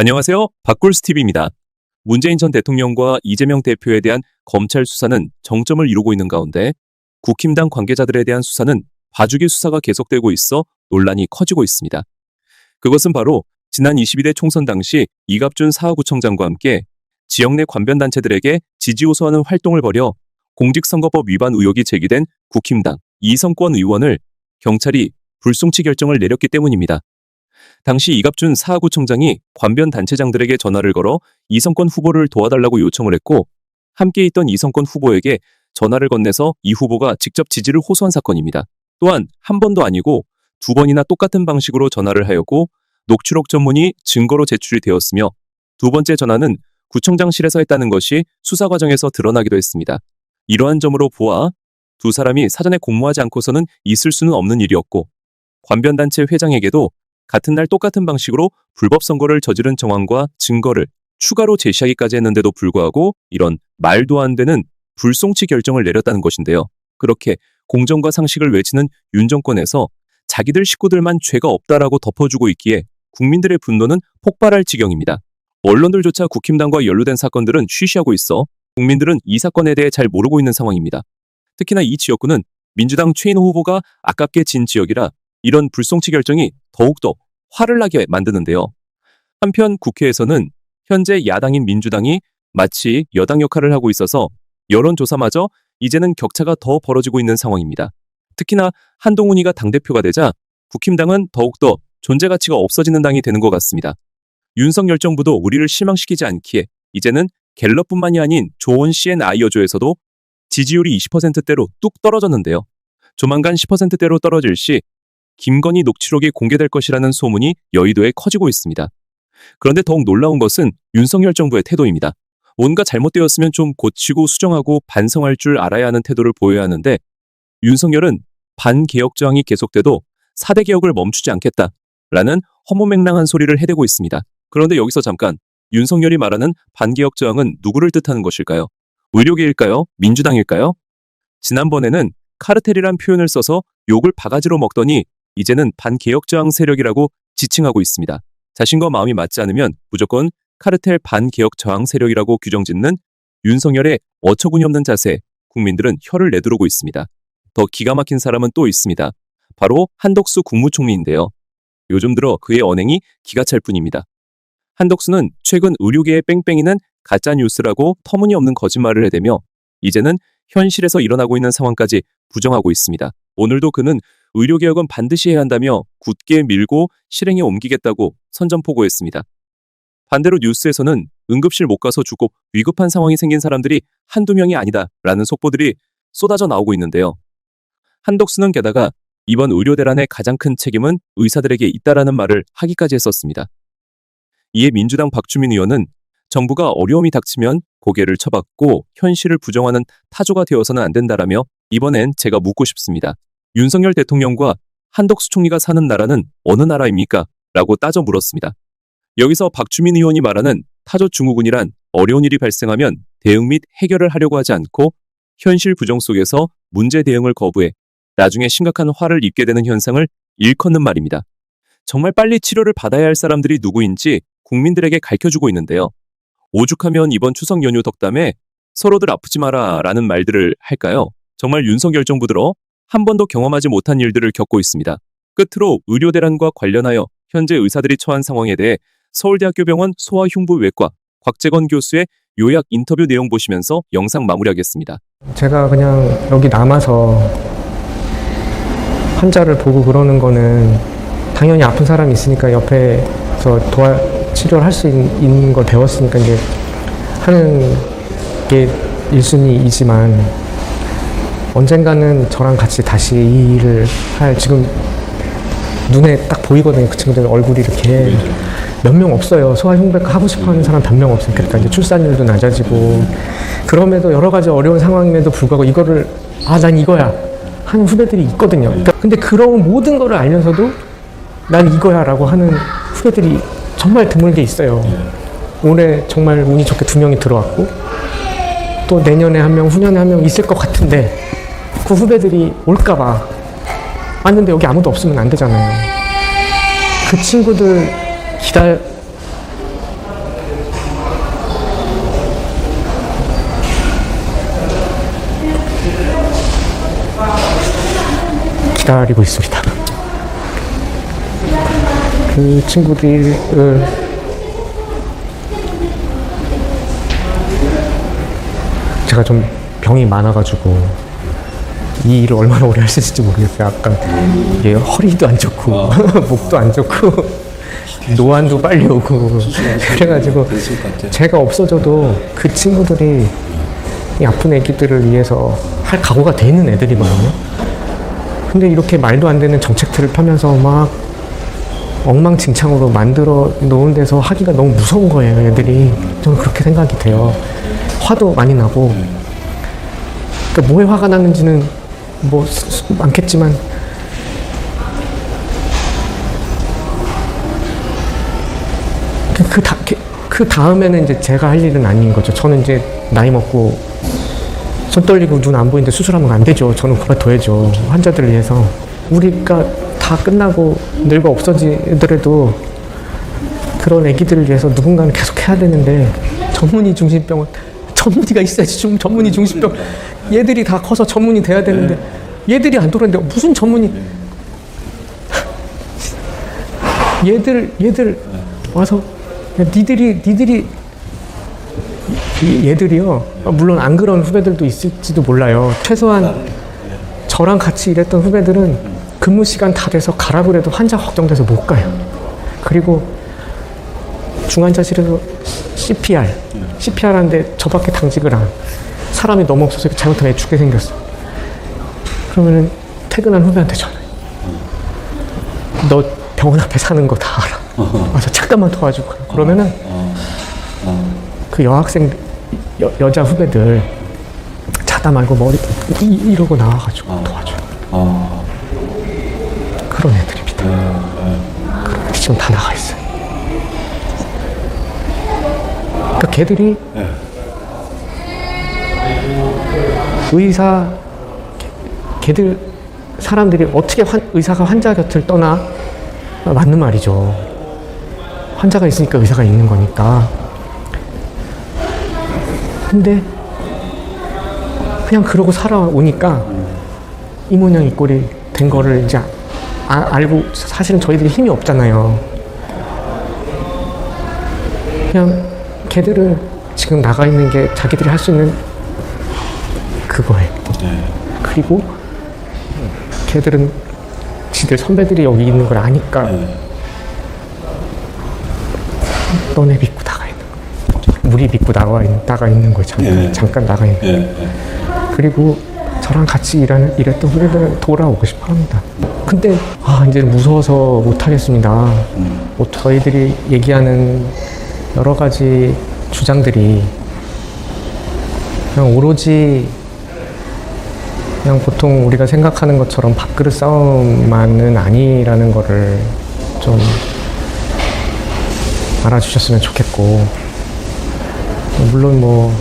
안녕하세요. 박굴스TV입니다. 문재인 전 대통령과 이재명 대표에 대한 검찰 수사는 정점을 이루고 있는 가운데 국힘당 관계자들에 대한 수사는 봐주기 수사가 계속되고 있어 논란이 커지고 있습니다. 그것은 바로 지난 22대 총선 당시 이갑준 사하구청장과 함께 지역 내 관변단체들에게 지지 호소하는 활동을 벌여 공직선거법 위반 의혹이 제기된 국힘당 이성권 의원을 경찰이 불송치 결정을 내렸기 때문입니다. 당시 이갑준 사하구청장이 관변 단체장들에게 전화를 걸어 이성권 후보를 도와달라고 요청을 했고 함께 있던 이성권 후보에게 전화를 건네서 이 후보가 직접 지지를 호소한 사건입니다. 또한 한 번도 아니고 두 번이나 똑같은 방식으로 전화를 하였고 녹취록 전문이 증거로 제출이 되었으며 두 번째 전화는 구청장실에서 했다는 것이 수사 과정에서 드러나기도 했습니다. 이러한 점으로 보아 두 사람이 사전에 공모하지 않고서는 있을 수는 없는 일이었고 관변단체 회장에게도 같은 날 똑같은 방식으로 불법 선거를 저지른 정황과 증거를 추가로 제시하기까지 했는데도 불구하고 이런 말도 안 되는 불송치 결정을 내렸다는 것인데요. 그렇게 공정과 상식을 외치는 윤 정권에서 자기들 식구들만 죄가 없다라고 덮어주고 있기에 국민들의 분노는 폭발할 지경입니다. 언론들조차 국힘당과 연루된 사건들은 쉬쉬하고 있어 국민들은 이 사건에 대해 잘 모르고 있는 상황입니다. 특히나 이 지역구는 민주당 최인호 후보가 아깝게 진 지역이라 이런 불송치 결정이 더욱더 화를 나게 만드는데요. 한편 국회에서는 현재 야당인 민주당이 마치 여당 역할을 하고 있어서 여론조사마저 이제는 격차가 더 벌어지고 있는 상황입니다. 특히나 한동훈이가 당대표가 되자 국힘당은 더욱더 존재 가치가 없어지는 당이 되는 것 같습니다. 윤석열 정부도 우리를 실망시키지 않기에 이제는 갤럽뿐만이 아닌 조원 씨앤 아이어조에서도 지지율이 20%대로 뚝 떨어졌는데요. 조만간 10%대로 떨어질 시 김건희 녹취록이 공개될 것이라는 소문이 여의도에 커지고 있습니다. 그런데 더욱 놀라운 것은 윤석열 정부의 태도입니다. 뭔가 잘못되었으면 좀 고치고 수정하고 반성할 줄 알아야 하는 태도를 보여야 하는데 윤석열은 반개혁 저항이 계속돼도 4대 개혁을 멈추지 않겠다라는 허무맹랑한 소리를 해대고 있습니다. 그런데 여기서 잠깐 윤석열이 말하는 반개혁 저항은 누구를 뜻하는 것일까요? 의료계일까요? 민주당일까요? 지난번에는 카르텔이란 표현을 써서 욕을 바가지로 먹더니 이제는 반개혁 저항 세력이라고 지칭하고 있습니다. 자신과 마음이 맞지 않으면 무조건 카르텔 반개혁 저항 세력이라고 규정짓는 윤석열의 어처구니 없는 자세, 국민들은 혀를 내두르고 있습니다. 더 기가 막힌 사람은 또 있습니다. 바로 한덕수 국무총리인데요. 요즘 들어 그의 언행이 기가 찰 뿐입니다. 한덕수는 최근 의료계의 뺑뺑이는 가짜 뉴스라고 터무니없는 거짓말을 해대며 이제는 현실에서 일어나고 있는 상황까지 부정하고 있습니다. 오늘도 그는 의료개혁은 반드시 해야 한다며 굳게 밀고 실행에 옮기겠다고 선전포고했습니다. 반대로 뉴스에서는 응급실 못 가서 죽고 위급한 상황이 생긴 사람들이 한두 명이 아니다 라는 속보들이 쏟아져 나오고 있는데요. 한덕수는 게다가 이번 의료 대란의 가장 큰 책임은 의사들에게 있다라는 말을 하기까지 했었습니다. 이에 민주당 박주민 의원은 정부가 어려움이 닥치면 고개를 쳐박고 현실을 부정하는 타조가 되어서는 안 된다라며 이번엔 제가 묻고 싶습니다. 윤석열 대통령과 한덕수 총리가 사는 나라는 어느 나라입니까? 라고 따져 물었습니다. 여기서 박주민 의원이 말하는 타조 증후군이란 어려운 일이 발생하면 대응 및 해결을 하려고 하지 않고 현실 부정 속에서 문제 대응을 거부해 나중에 심각한 화를 입게 되는 현상을 일컫는 말입니다. 정말 빨리 치료를 받아야 할 사람들이 누구인지 국민들에게 가르쳐주고 있는데요. 오죽하면 이번 추석 연휴 덕담에 서로들 아프지 마라 라는 말들을 할까요? 정말 윤석열 정부 들어 한 번도 경험하지 못한 일들을 겪고 있습니다. 끝으로 의료 대란과 관련하여 현재 의사들이 처한 상황에 대해 서울대학교 병원 소아흉부외과 곽재건 교수의 요약 인터뷰 내용 보시면서 영상 마무리하겠습니다. 제가 그냥 여기 남아서 환자를 보고 그러는 거는 당연히 아픈 사람이 있으니까 옆에서 도와 치료를 할 수 있는 걸 배웠으니까 이제 하는 게 1순위이지만 언젠가는 저랑 같이 다시 이 일을 할 지금 눈에 딱 보이거든요. 그 친구들 얼굴이 이렇게 몇 명 없어요. 소아흉부외과 하고 싶어 하는 사람 몇 명 없으니까 그러니까 이제 출산율도 낮아지고 그럼에도 여러 가지 어려운 상황임에도 불구하고 이거를 아 난 이거야 하는 후배들이 있거든요. 그러니까 근데 그런 모든 거를 알면서도 난 이거야라고 하는 후배들이 정말 드물게 있어요. 올해 정말 운이 좋게 두 명이 들어왔고 또 내년에 한 명, 후년에 한 명 있을 것 같은데 그 구후배들이 올까봐 왔는데 여기 아무도 없으면 안 되잖아요. 그 친구들 기다려. 기다리고 있습니다. 그 친구들을 제가 좀 병이 많아가지고 이 일을 얼마나 오래 할 수 있을지 모르겠어요. 약간 이게 허리도 안 좋고 목도 안 좋고 노안도 빨리 오고 그래가지고 제가 없어져도 그 친구들이 이 아픈 애기들을 위해서 할 각오가 돼 있는 애들이거든요. 근데 이렇게 말도 안 되는 정책들을 펴면서 막 엉망진창으로 만들어 놓은 데서 하기가 너무 무서운 거예요, 애들이. 저는 그렇게 생각이 돼요. 화도 많이 나고. 그러니까 뭐에 화가 나는지는 뭐 많겠지만 그, 그, 다, 그- 그 다음에는 이제 제가 할 일은 아닌 거죠. 저는 이제 나이 먹고 손 떨리고 눈 안 보이는데 수술하면 안 되죠. 저는 그만둬야죠. 환자들을 위해서. 우리가 다 끝나고 늙어 없어지더라도 그런 애기들을 위해서 누군가는 계속 해야 되는데 전문의 중심병은 전문의가 있어야지 좀 전문의 중심병 얘들이 다 커서 전문의 돼야 되는데 얘들이 안 돌아는데 무슨 전문의 얘들 얘들 와서 야, 니들이 니들이 이- 얘들이요. 물론 안 그런 후배들도 있을지도 몰라요. 최소한 저랑 같이 일했던 후배들은 근무 시간 다 돼서 가라 그래도 환자 걱정돼서 못 가요. 그리고 중환자실에서 CPR, CPR 하는데 저밖에 당직을 안. 사람이 너무 없어서 잘못하면 애 죽게 생겼어. 그러면은 퇴근한 후배한테 전화해. 너 병원 앞에 사는 거 다 알아. 와서 잠깐만 도와주고 가. 그러면은 그 여학생 여, 여자 후배들 자다 말고 머리 이, 이러고 나와가지고 도와줘. 요 그런 애들입니다. 그런 애들이 지금 다 나가 있어요. 그러니까 걔들이 의사 걔- 걔들 사람들이 어떻게 환- 의사가 환자 곁을 떠나 아, 맞는 말이죠. 환자가 있으니까 의사가 있는 거니까. 근데 그냥 그러고 살아오니까 이 모양 이 꼴이 된 거를 이제 아- 알고 사실은 저희들이 힘이 없잖아요. 그냥 걔들은 지금 나가 있는 게 자기들이 할 수 있는 그거예요. 그리고 걔들은 지들 선배들이 여기 있는 걸 아니까 너네 믿고 나가 있는 거. 우리 믿고 나가, 있- 나가 있는 거예요. 잠깐, 잠깐 나가 있는 거. 그리고 저랑 같이 일하는, 일했던 후배들은 돌아오고 싶어 합니다. 근데, 아, 이제 무서워서 못하겠습니다. 뭐 저희들이 얘기하는 여러 가지 주장들이 그냥 오로지 그냥 보통 우리가 생각하는 것처럼 밥그릇 싸움만은 아니라는 거를 좀 알아주셨으면 좋겠고 물론 뭐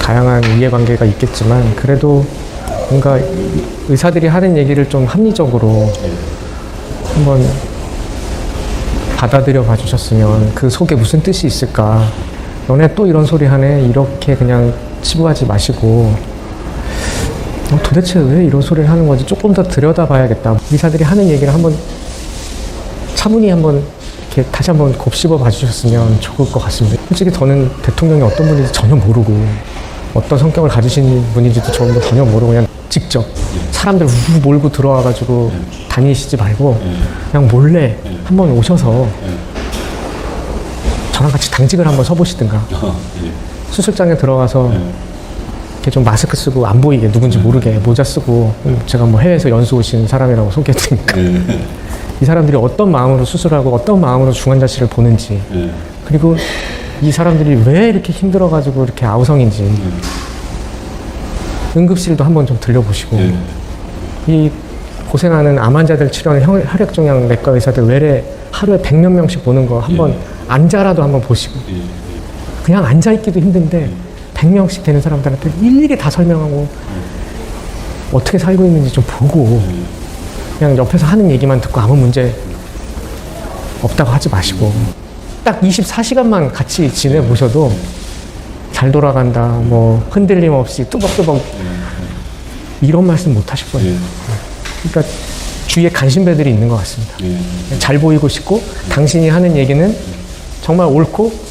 다양한 이해관계가 있겠지만 그래도 뭔가 의사들이 하는 얘기를 좀 합리적으로 한번 받아들여 봐 주셨으면 그 속에 무슨 뜻이 있을까? 너네 또 이런 소리 하네. 이렇게 그냥 치부하지 마시고 어, 도대체 왜 이런 소리를 하는 건지 조금 더 들여다봐야겠다. 의사들이 하는 얘기를 한번 차분히 한번 이렇게 다시 한번 곱씹어 봐주셨으면 좋을 것 같습니다. 솔직히 저는 대통령이 어떤 분인지 전혀 모르고 어떤 성격을 가지신 분인지도 저도 전혀 모르고 그냥 직접 사람들 우 몰고 들어와가지고 다니시지 말고 그냥 몰래 한번 오셔서 저랑 같이 당직을 한번 서보시든가 수술장에 들어가서 이렇게 좀 마스크 쓰고 안 보이게 누군지 모르게 모자 쓰고 음, 제가 뭐 해외에서 연수 오신 사람이라고 소개해드리니까. 이 사람들이 어떤 마음으로 수술하고 어떤 마음으로 중환자실을 보는지 그리고 이 사람들이 왜 이렇게 힘들어가지고 이렇게 아우성인지 응급실도 한번 좀 들려보시고. 이 고생하는 암 환자들 치료하는 혈- 혈액종양 내과 의사들 외래 하루에 백몇 명씩 보는 거 한번 앉아라도 한번 보시고 그냥 앉아있기도 힘든데 100명씩 되는 사람들한테 일일이 다 설명하고 어떻게 살고 있는지 좀 보고 그냥 옆에서 하는 얘기만 듣고 아무 문제 없다고 하지 마시고 딱 24시간만 같이 지내보셔도 잘 돌아간다 뭐 흔들림 없이 뚜벅뚜벅 이런 말씀 못 하실 거예요. 예. 그러니까 주위에 간신배들이 있는 것 같습니다. 예. 잘 보이고 싶고 당신이 하는 얘기는 정말 옳고